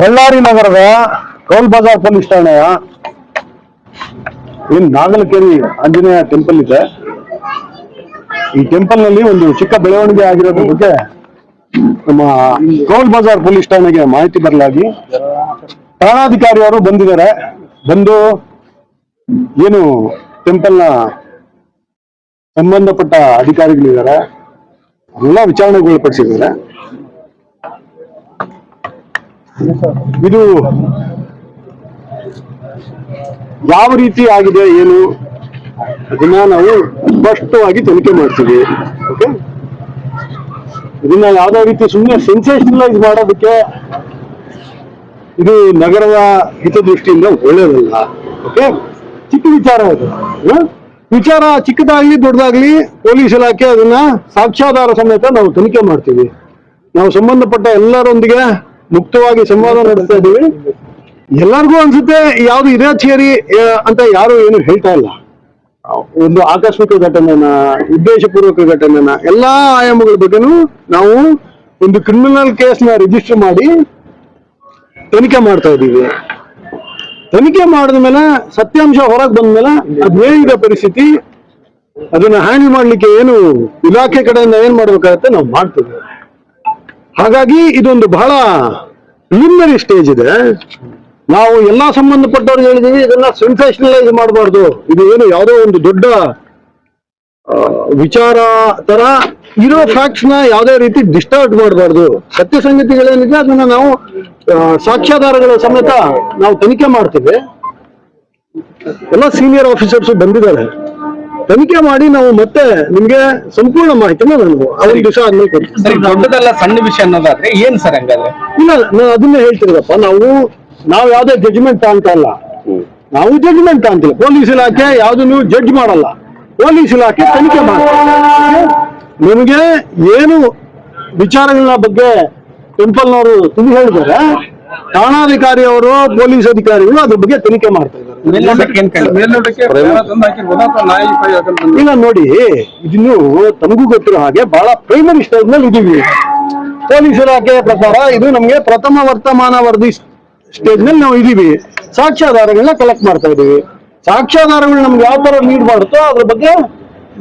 ಬಳ್ಳಾರಿ ನಗರದ ಕೌಲ್ ಬಜಾರ್ ಪೊಲೀಸ್ ಠಾಣೆಯ ಈ ನಾಗಲಕೇರಿ ಆಂಜನೇಯ ಟೆಂಪಲ್ ಇದೆ. ಈ ಟೆಂಪಲ್ನಲ್ಲಿ ಒಂದು ಚಿಕ್ಕ ಬೆಳವಣಿಗೆ ಆಗಿರೋದ್ರ ಬಗ್ಗೆ ನಮ್ಮ ಕೌಲ್ ಬಜಾರ್ ಪೊಲೀಸ್ ಠಾಣೆಗೆ ಮಾಹಿತಿ ಬರಲಾಗಿ ಠಾಣಾಧಿಕಾರಿಯವರು ಬಂದಿದ್ದಾರೆ. ಬಂದು ಏನು ಟೆಂಪಲ್ನ ಸಂಬಂಧಪಟ್ಟ ಅಧಿಕಾರಿಗಳಿದ್ದಾರೆ. ಎಲ್ಲ ವಿಚಾರಣೆಗೊಳಪಡಿಸಿದ್ದಾರೆ. ಇದು ಯಾವ ರೀತಿ ಆಗಿದೆ ಏನು ಅದನ್ನ ನಾವು ಸ್ಪಷ್ಟವಾಗಿ ತನಿಖೆ ಮಾಡ್ತೀವಿ ಓಕೆ ಇದನ್ನ ಯಾವ್ದೋ ರೀತಿ ಸುಮ್ಮನೆ ಸೆನ್ಸೇಷನಲೈಸ್ ಮಾಡೋದಕ್ಕೆ ಇದು ನಗರದ ಹಿತದೃಷ್ಟಿಯಿಂದ ಒಳ್ಳೇದಲ್ಲ ಓಕೆ ಚಿಕ್ಕ ವಿಚಾರ ಅದು ವಿಚಾರ ಚಿಕ್ಕದಾಗ್ಲಿ ದೊಡ್ಡದಾಗ್ಲಿ ಪೊಲೀಸ್ ಇಲಾಖೆ ಅದನ್ನ ಸಾಕ್ಷ್ಯಾಧಾರ ಸಮೇತ ನಾವು ತನಿಖೆ ಮಾಡ್ತೀವಿ. ನಾವು ಸಂಬಂಧಪಟ್ಟ ಎಲ್ಲರೊಂದಿಗೆ ಮುಕ್ತವಾಗಿ ಸಂವಾದ ನಡೆಸ್ತಾ ಇದ್ದೀವಿ. ಎಲ್ಲರಿಗೂ ಅನ್ಸುತ್ತೆ ಯಾವ್ದು ಇದೇ ಥಿಯರಿ ಅಂತ ಯಾರು ಏನು ಹೇಳ್ತಾ ಇಲ್ಲ. ಒಂದು ಆಕಸ್ಮಿಕ ಘಟನೆನ, ಉದ್ದೇಶಪೂರ್ವಕ ಘಟನೆನ, ಎಲ್ಲಾ ಆಯಾಮಗಳ ಬಗ್ಗೆನೂ ನಾವು ಒಂದು ಕ್ರಿಮಿನಲ್ ಕೇಸ್ನ ರಿಜಿಸ್ಟರ್ ಮಾಡಿ ತನಿಖೆ ಮಾಡ್ತಾ ಇದ್ದೀವಿ. ತನಿಖೆ ಮಾಡಿದ ಮೇಲೆ, ಸತ್ಯಾಂಶ ಹೊರಗೆ ಬಂದ್ಮೇಲೆ ಅದೇನಿದೆ ಪರಿಸ್ಥಿತಿ, ಅದನ್ನ ಹ್ಯಾಂಡಲ್ ಮಾಡ್ಲಿಕ್ಕೆ ಏನು ಇಲಾಖೆ ಕಡೆಯಿಂದ ಏನ್ ಮಾಡ್ಬೇಕಾಗತ್ತೆ ನಾವು ಮಾಡ್ತೀವಿ. ಹಾಗಾಗಿ ಇದೊಂದು ಬಹಳ ಪ್ರಿಲಿಮಿನರಿ ಸ್ಟೇಜ್ ಇದೆ. ನಾವು ಎಲ್ಲಾ ಸಂಬಂಧಪಟ್ಟವ್ರಿಗೆ ಹೇಳಿದೀವಿ, ಇದನ್ನ ಸೆನ್ಸೇಷನಲೈಸ್ ಮಾಡಬಾರ್ದು. ಇದು ಏನು ಯಾವುದೋ ಒಂದು ದೊಡ್ಡ ವಿಚಾರ ತರ ಇರೋ ಫ್ಯಾಕ್ಟ್ಸ್ ಯಾವುದೇ ರೀತಿ ಡಿಸ್ಟರ್ಬ್ ಮಾಡಬಾರ್ದು. ಸತ್ಯ ಸಂಗತಿಗಳೇನಿದೆ, ಅದನ್ನ ನಾವು ಸಾಕ್ಷ್ಯಾಧಾರಗಳ ಸಮೇತ ನಾವು ತನಿಖೆ ಮಾಡ್ತೀವಿ. ಎಲ್ಲ ಸೀನಿಯರ್ ಆಫೀಸರ್ಸ್ ಬಂದಿದ್ದಾರೆ. ತನಿಖೆ ಮಾಡಿ ನಾವು ಮತ್ತೆ ನಿಮ್ಗೆ ಸಂಪೂರ್ಣ ಮಾಹಿತಿನ ನಾನು ಅವ್ರಿಗೆ ದಿವಸ ಆದ್ಮೇಲೆ ಕೊಡ್ತೀನಿ ಸರಿ ದೊಡ್ಡದಲ್ಲ ಸಣ್ಣ ವಿಷಯ ಅನ್ನೋದಾದ್ರೆ ಏನ್ ಸರ್ ಹಂಗಾದ್ರೆ? ಇಲ್ಲ ನಾನು ಅದನ್ನೇ ಹೇಳ್ತಿರೋದಪ್ಪ. ನಾವು ನಾವು ಯಾವ್ದೇ ಜಡ್ಜ್ಮೆಂಟ್ ಅಂತ ಅಲ್ಲ. ನಾವು ಜಡ್ಜ್ಮೆಂಟ್ ಅಂತಿಲ್ಲ. ಪೊಲೀಸ್ ಇಲಾಖೆ ಯಾವ್ದನ್ನು ಜಡ್ಜ್ ಮಾಡಲ್ಲ. ಪೊಲೀಸ್ ಇಲಾಖೆ ತನಿಖೆ ಮಾಡ್ತಾರೆ ನಿಮಗೆ ಏನು ವಿಚಾರಗಳ ಬಗ್ಗೆ ಟೆಂಪಲ್ನವರು ತಿಳಿ ಹೇಳಿದ್ದಾರೆ ಠಾಣಾಧಿಕಾರಿಯವರು ಪೊಲೀಸ್ ಅಧಿಕಾರಿಗಳು ಅದ್ರ ಬಗ್ಗೆ ತನಿಖೆ ಮಾಡ್ತಾ ಇಲ್ಲ ನೋಡಿ ಇದನ್ನು ತಮಗೂ ಗೊತ್ತಿರೋ ಹಾಗೆ ಬಹಳ ಪ್ರೈಮರಿ ಸ್ಟೇಜ್ನಲ್ಲಿ ಇದೀವಿ. ಪೊಲೀಸ್ ಇಲಾಖೆಯ ಪ್ರಕಾರ ಇದು ನಮ್ಗೆ ಪ್ರಥಮ ವರ್ತಮಾನ ವರದಿ ಸ್ಟೇಜ್ನಲ್ಲಿ ನಾವು ಇದೀವಿ. ಸಾಕ್ಷ್ಯಾಧಾರಗಳನ್ನ ಕಲೆಕ್ಟ್ ಮಾಡ್ತಾ ಇದೀವಿ. ಸಾಕ್ಷ್ಯಾಧಾರಗಳು ನಮ್ಗೆ ಯಾವ ತರ ನೀಡ್ ಮಾಡುತ್ತೋ ಅದ್ರ ಬಗ್ಗೆ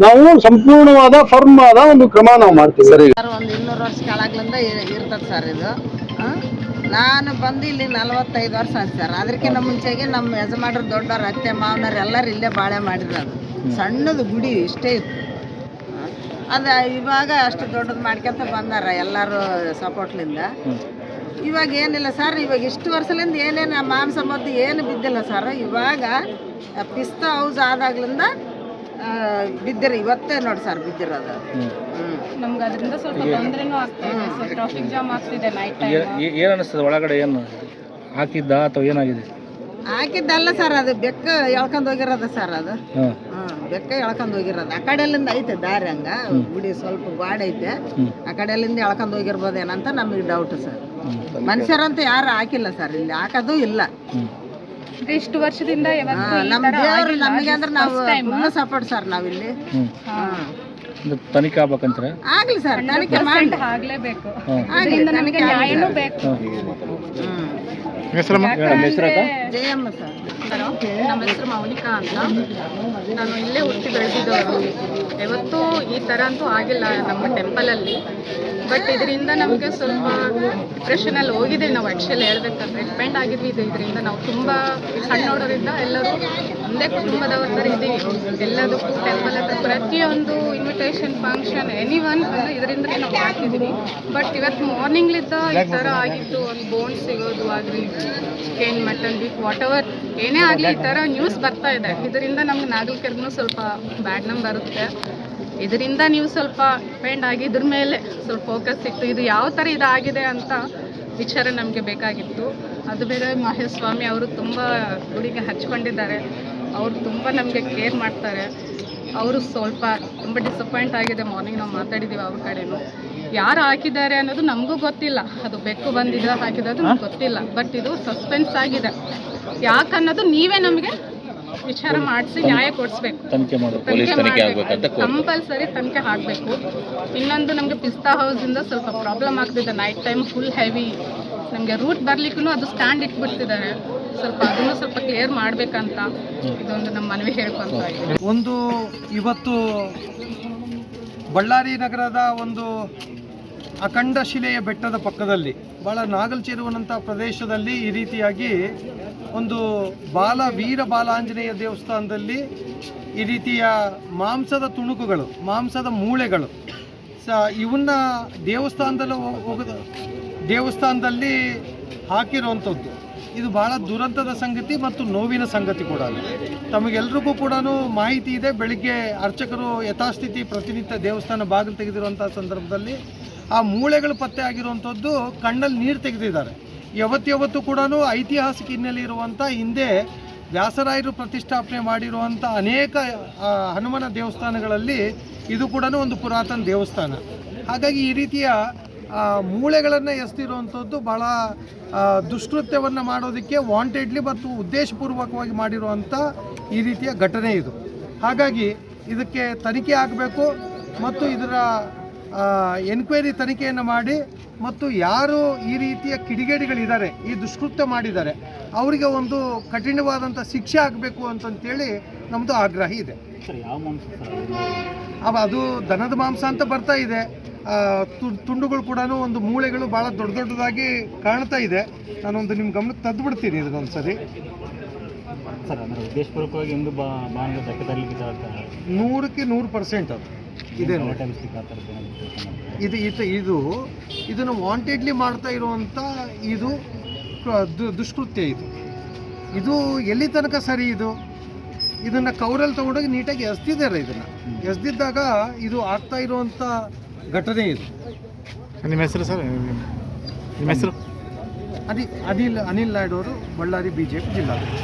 ನಾವು ಸಂಪೂರ್ಣವಾದ ಫರ್ಮ್ ಆದ ಒಂದು ಕ್ರಮ ನಾವು ಮಾಡ್ತೀವಿ. ಸರ್ ಒಂದು ಇನ್ನೂರು ವರ್ಷ ಕೆಳಗ್ಲಿಂದ ಇರ್ತದೆ ಸರ್ ಇದು? ನಾನು ಬಂದು ಇಲ್ಲಿ ನಲವತ್ತೈದು ವರ್ಷ ಆಯ್ತು ಸರ್. ಅದಕ್ಕಿಂತ ಮುಂಚೆಗೆ ನಮ್ಮ ಯಜಮಾನ್ರು ದೊಡ್ಡವ್ರು ಅತ್ತೆ ಮಾವನವ್ರು ಎಲ್ಲರೂ ಇಲ್ಲೇ ಬಾಳೆ ಮಾಡಿರೋದು ಸಣ್ಣದು ಗುಡಿ ಇಷ್ಟೇ ಇತ್ತು. ಅದು ಇವಾಗ ಅಷ್ಟು ದೊಡ್ಡದು ಮಾಡ್ಕೊಂತ ಬಂದಾರ ಎಲ್ಲರೂ ಸಪೋರ್ಟ್ಲಿಂದ. ಇವಾಗ ಏನಿಲ್ಲ ಸರ್ ಇವಾಗ ಇಷ್ಟು ವರ್ಷದಿಂದ ಏನೇನು ಮಾಂಸ ಮದ್ದು ಏನು ಬಿದ್ದಿಲ್ಲ ಸರ್. ಇವಾಗ ಪಿಸ್ತಾ ಹೌಸ್ ಆದಾಗ್ಲಿಂದ ಬಿದ್ದಿರ ಇವತ್ತೇ ನೋಡಿ ಸರ್ ಬಿದ್ದಿರೋದು. ಹ್ಮ್. ನಮ್ಗೆ ಅದರಿಂದ ಸ್ವಲ್ಪ ತೊಂದರೆನೂ ಆಗ್ತಾ ಇದೆ ಸೊ ಟ್ರಾಫಿಕ್ ಜಾಮ್ ಆಗ್ತಿದೆ ನೈಟ್ ಟೈಮ್ ಏನ್ ಅನಿಸ್ತದೆ ಒಳಗಡೆ ಏನು ಹಾಕಿದ್ದ ಅಥವಾ ಏನಾಗಿದೆ? ಹಾಕಿದ್ದಲ್ಲ ಸರ್ ಅದು ಬೆಕ್ಕ ಎಳ್ಕೊಂಡು ಹೋಗಿರೋದು ಸರ್ ಅದು. ಬೆಕ್ಕ ಎಳ್ಕೊಂಡು ಹೋಗಿರೋದು. ಆ ಕಡೆಯಲ್ಲಿಂದ ಐತೆ ದಾರಿ ಹಂಗ ಗುಡಿ ಸ್ವಲ್ಪ ಗಾಡ್ ಐತೆ. ಆ ಕಡೆಯಲ್ಲಿಂದ ಎಳ್ಕೊಂಡ್ ಹೋಗಿರ್ಬೋದೇನಂತ ನಮಗೆ ಡೌಟ್ ಸರ್. ಮನುಷ್ಯರಂತೂ ಯಾರು ಹಾಕಿಲ್ಲ ಸರ್ ಇಲ್ಲಿ ಹಾಕೋದು ಇಲ್ಲ. ಇಷ್ಟು ವರ್ಷದಿಂದ ನಮ್ಮ ದೇವ್ರು. ನಮಗೆ ಅಂದ್ರೆ ನಾವು ಫುಲ್ ಸಪೋರ್ಟ್ ಸರ್ ನಾವಿಲ್ಲಿ. ತನಿಖೆ ಆಗ್ಬೇಕಂತಾರೆ? ಆಗ್ಲಿ ಸರ್ ತನಿಖೆ 100% ಮಾಡಿ ಆಗ್ಲೇಬೇಕು. ಆಗ್ಲಿ ನ್ಯಾಯನೂ ಬೇಕು. ಜಯಮ್ಮ ಸರ್. ನಮ್ಮ ಹೆಸರು ಮೌನಿಕಾ ಅಂತ. ನಾನು ಇಲ್ಲೇ ಹುಟ್ಟಿ ಬೆಳೆದಿದ್ದವರು ಯಾವತ್ತೂ ಈ ಥರ ಅಂತೂ ಆಗಿಲ್ಲ ನಮ್ಮ ಟೆಂಪಲಲ್ಲಿ. ಬಟ್ ಇದರಿಂದ ನಮಗೆ ಸ್ವಲ್ಪ ಡಿಪ್ರೆಷನಲ್ಲಿ ಹೋಗಿದ್ದೀವಿ ನಾವು ಆ್ಯಕ್ಚುಲಿ ಹೇಳ್ಬೇಕಂದ್ರೆ. ಡಿಪೆಂಡ್ ಆಗಿದ್ವಿ ಇದು ಇದರಿಂದ. ನಾವು ತುಂಬ ಸಣ್ಣವರಿಂದ ಎಲ್ಲರೂ ಒಂದೇ ಕುಟುಂಬದವ್ರ ಥರ ಇದ್ದೀವಿ ಎಲ್ಲದಕ್ಕೂ ಟೆಂಪಲ್ ಹತ್ರ ಪ್ರತಿಯೊಂದು ಇನ್ವಿಟೇಷನ್ ಫಂಕ್ಷನ್ ಎನಿ ಒನ್ ಅಂದರೆ ಇದರಿಂದಲೇ ನಾವು ಮಾಡ್ತಿದ್ದೀವಿ. ಬಟ್ ಇವತ್ತು ಮಾರ್ನಿಂಗ್ಲಿದ್ದ ಈ ಥರ ಆಗಿತ್ತು. ಒಂದು ಬೋನ್ ಸಿಗೋದು ಆಗಲಿ chicken mutton beef whatever ಏನೇ ಆಗಲಿ ಈ ಥರ ನ್ಯೂಸ್ ಬರ್ತಾ ಇದೆ. ಇದರಿಂದ ನಮ್ಗೆ ನಾಗರಿಕರಿಗೂ ಸ್ವಲ್ಪ ಬ್ಯಾಡ್ ನಮ್ ಬರುತ್ತೆ. ಇದರಿಂದ ನೀವು ಸ್ವಲ್ಪ ಡಿಪೆಂಡ್ ಆಗಿ ಇದ್ರ ಮೇಲೆ ಸ್ವಲ್ಪ ಫೋಕಸ್ ಇತ್ತು ಇದು ಯಾವ ಥರ ಇದಾಗಿದೆ ಅಂತ ವಿಚಾರ ನಮಗೆ ಬೇಕಾಗಿತ್ತು. ಅದು ಬೇರೆ ಮಹೇಶ್ ಸ್ವಾಮಿ ಅವರು ತುಂಬ ಗುಡಿಗೆ ಹಚ್ಕೊಂಡಿದ್ದಾರೆ. ಅವರು ತುಂಬ ನಮಗೆ ಕೇರ್ ಮಾಡ್ತಾರೆ. ಅವರು ಸ್ವಲ್ಪ ತುಂಬ ಡಿಸಪಾಯಿಂಟ್ ಆಗಿದೆ ಮಾರ್ನಿಂಗ್ ನಾವು ಮಾತಾಡಿದ್ದೀವಿ ಅವ್ರ ಕಡೆನೂ. ಯಾರು ಹಾಕಿದ್ದಾರೆ ಅನ್ನೋದು ನಮಗೂ ಗೊತ್ತಿಲ್ಲ. ಅದು ಬೆಕ್ಕು ಬಂದಿದೆ ಹಾಕಿರೋದು ನಮ್ಗೆ ಗೊತ್ತಿಲ್ಲ. ಬಟ್ ಇದು ಸಸ್ಪೆನ್ಸ್ ಆಗಿದೆ. ಯಾಕನ್ನೋದು ನೀವೇ ನಮಗೆ ವಿಚಾರ ಮಾಡಿಸಿ ನ್ಯಾಯ ಕೊಡಿಸ್ಬೇಕು. ಕಂಪಲ್ಸರಿ ತನಿಖೆ ಆಗಬೇಕು ಇನ್ನೊಂದು ನಮಗೆ ಪಿಸ್ತಾ ಹೌಸಿಂದ ಸ್ವಲ್ಪ ಪ್ರಾಬ್ಲಮ್ ಆಗ್ತಿದೆ. ನೈಟ್ ಟೈಮ್ ಫುಲ್ ಹೆವಿ ನಮಗೆ ರೂಟ್ ಬರ್ಲಿಕ್ಕೂ ಅದು ಸ್ಟ್ಯಾಂಡ್ ಇಟ್ಬಿಡ್ತಿದ್ದಾರೆ. ಸ್ವಲ್ಪ ಅದನ್ನು ಸ್ವಲ್ಪ ಕ್ಲಿಯರ್ ಮಾಡಬೇಕಂತ ಇದೊಂದು ನಮ್ಮ ಮನವಿ ಹೇಳ್ಕೊಂತ ಒಂದು ಇವತ್ತು ಬಳ್ಳಾರಿ ನಗರದ ಒಂದು ಅಖಂಡ ಶಿಲೆಯ ಬೆಟ್ಟದ ಪಕ್ಕದಲ್ಲಿ ಭಾಳ ನಾಗಲ್ಚೆರುವನಂಥ ಪ್ರದೇಶದಲ್ಲಿ ಈ ರೀತಿಯಾಗಿ ಒಂದು ಬಾಲ, ವೀರ ಬಾಲಾಂಜನೇಯ ದೇವಸ್ಥಾನದಲ್ಲಿ ಈ ರೀತಿಯ ಮಾಂಸದ ತುಣುಕುಗಳು, ಮಾಂಸದ ಮೂಳೆಗಳು. ಸ, ಇವನ್ನ ದೇವಸ್ಥಾನದಲ್ಲಿ ಹೋಗ, ದೇವಸ್ಥಾನದಲ್ಲಿ ಹಾಕಿರುವಂಥದ್ದು. ಇದು ಬಹಳ ದುರಂತದ ಸಂಗತಿ ಮತ್ತು ನೋವಿನ ಸಂಗತಿ ಕೂಡ ತಮಗೆಲ್ರಿಗೂ ಕೂಡ ಮಾಹಿತಿ ಇದೆ. ಬೆಳಿಗ್ಗೆ ಅರ್ಚಕರು ಯಥಾಸ್ಥಿತಿ ಪ್ರತಿನಿತ್ಯ ದೇವಸ್ಥಾನ ಬಾಗಿಲು ತೆಗೆದಿರುವಂಥ ಸಂದರ್ಭದಲ್ಲಿ ಆ ಮೂಳೆಗಳು ಪತ್ತೆ ಆಗಿರುವಂಥದ್ದು ಕಣ್ಣಲ್ಲಿ ನೀರು ತೆಗೆದಿದ್ದಾರೆ. ಯಾವತ್ತು ಕೂಡ ಐತಿಹಾಸಿಕ ಹಿನ್ನೆಲೆ ಇರುವಂಥ ಹಿಂದೆ ವ್ಯಾಸರಾಯರು ಪ್ರತಿಷ್ಠಾಪನೆ ಮಾಡಿರುವಂಥ ಅನೇಕ ಹನುಮನ ದೇವಸ್ಥಾನಗಳಲ್ಲಿ ಇದು ಕೂಡ ಒಂದು ಪುರಾತನ ದೇವಸ್ಥಾನ. ಹಾಗಾಗಿ ಈ ರೀತಿಯ ಮೂಳೆಗಳನ್ನು ಎಸ್ತಿರುವಂಥದ್ದು ಭಾಳ ದುಷ್ಕೃತ್ಯವನ್ನು ಮಾಡೋದಕ್ಕೆ ವಾಂಟೆಡ್ಲಿ ಮತ್ತು ಉದ್ದೇಶಪೂರ್ವಕವಾಗಿ ಮಾಡಿರುವಂಥ ಈ ರೀತಿಯ ಘಟನೆ ಇದು. ಹಾಗಾಗಿ ಇದಕ್ಕೆ ತನಿಖೆ ಆಗಬೇಕು ಮತ್ತು ಇದರ ಎನ್ಕ್ವೈರಿ ತನಿಖೆಯನ್ನು ಮಾಡಿ ಮತ್ತು ಯಾರು ಈ ರೀತಿಯ ಕಿಡಿಗೇಡಿಗಳಿದ್ದಾರೆ ಈ ದುಷ್ಕೃತ್ಯ ಮಾಡಿದ್ದಾರೆ ಅವರಿಗೆ ಒಂದು ಕಠಿಣವಾದಂಥ ಶಿಕ್ಷೆ ಆಗಬೇಕು ಅಂತಂತೇಳಿ ನಮ್ಮದು ಆಗ್ರಹ ಇದೆ. ಅವ ಅದು ದನದ ಮಾಂಸ ಅಂತ ಬರ್ತಾ ಇದೆ. ತುಂಡುಗಳು ಕೂಡ ಒಂದು ಮೂಳೆಗಳು ಭಾಳ ದೊಡ್ಡ ದೊಡ್ಡದಾಗಿ ಕಾಣ್ತಾ ಇದೆ. ನಾನೊಂದು ನಿಮ್ಮ ಗಮನಕ್ಕೆ ತದ್ದು ಬಿಡ್ತೀನಿ ಸರಿ ಸರ್ ಅಂದರೆ ಉದ್ದೇಶಪೂರ್ವಕವಾಗಿ ಎಂದು ಬಾ ಬಾಂಗ್ಲ ಧಕ್ಕೆ ತರಲಿಕ್ಕೆ ನೂರಕ್ಕೆ ನೂರು ಪರ್ಸೆಂಟ್ ಅದು. ಇದೇ ಇದು ಇದು ಇದು ಇದನ್ನು ವಾಂಟೆಡ್ಲಿ ಮಾಡ್ತಾ ಇರುವಂಥ ಇದು ದುಷ್ಕೃತ್ಯ ಇದು. ಇದು ಎಲ್ಲಿ ತನಕ ಸರಿ ಇದು? ಇದನ್ನು ಕವರಲ್ಲಿ ತೊಗೊಂಡೋಗಿ ನೀಟಾಗಿ ಎಸ್ದಿದ್ದಾರೆ ಇದನ್ನು. ಎಸ್ದಿದ್ದಾಗ ಇದು ಆಗ್ತಾ ಇರುವಂಥ ಘಟನೆ ಇದು. ನಿಮ್ಮ ಹೆಸರು ಸರ್? ನಿಮ್ಮ ಹೆಸರು? ಅದಿ ಅನಿಲ್ ಅನಿಲ್ ನಾಯ್ಡು ಅವರು ಬಳ್ಳಾರಿ ಬಿ ಜೆ ಪಿ ಜಿಲ್ಲಾಧ್ಯಕ್ಷ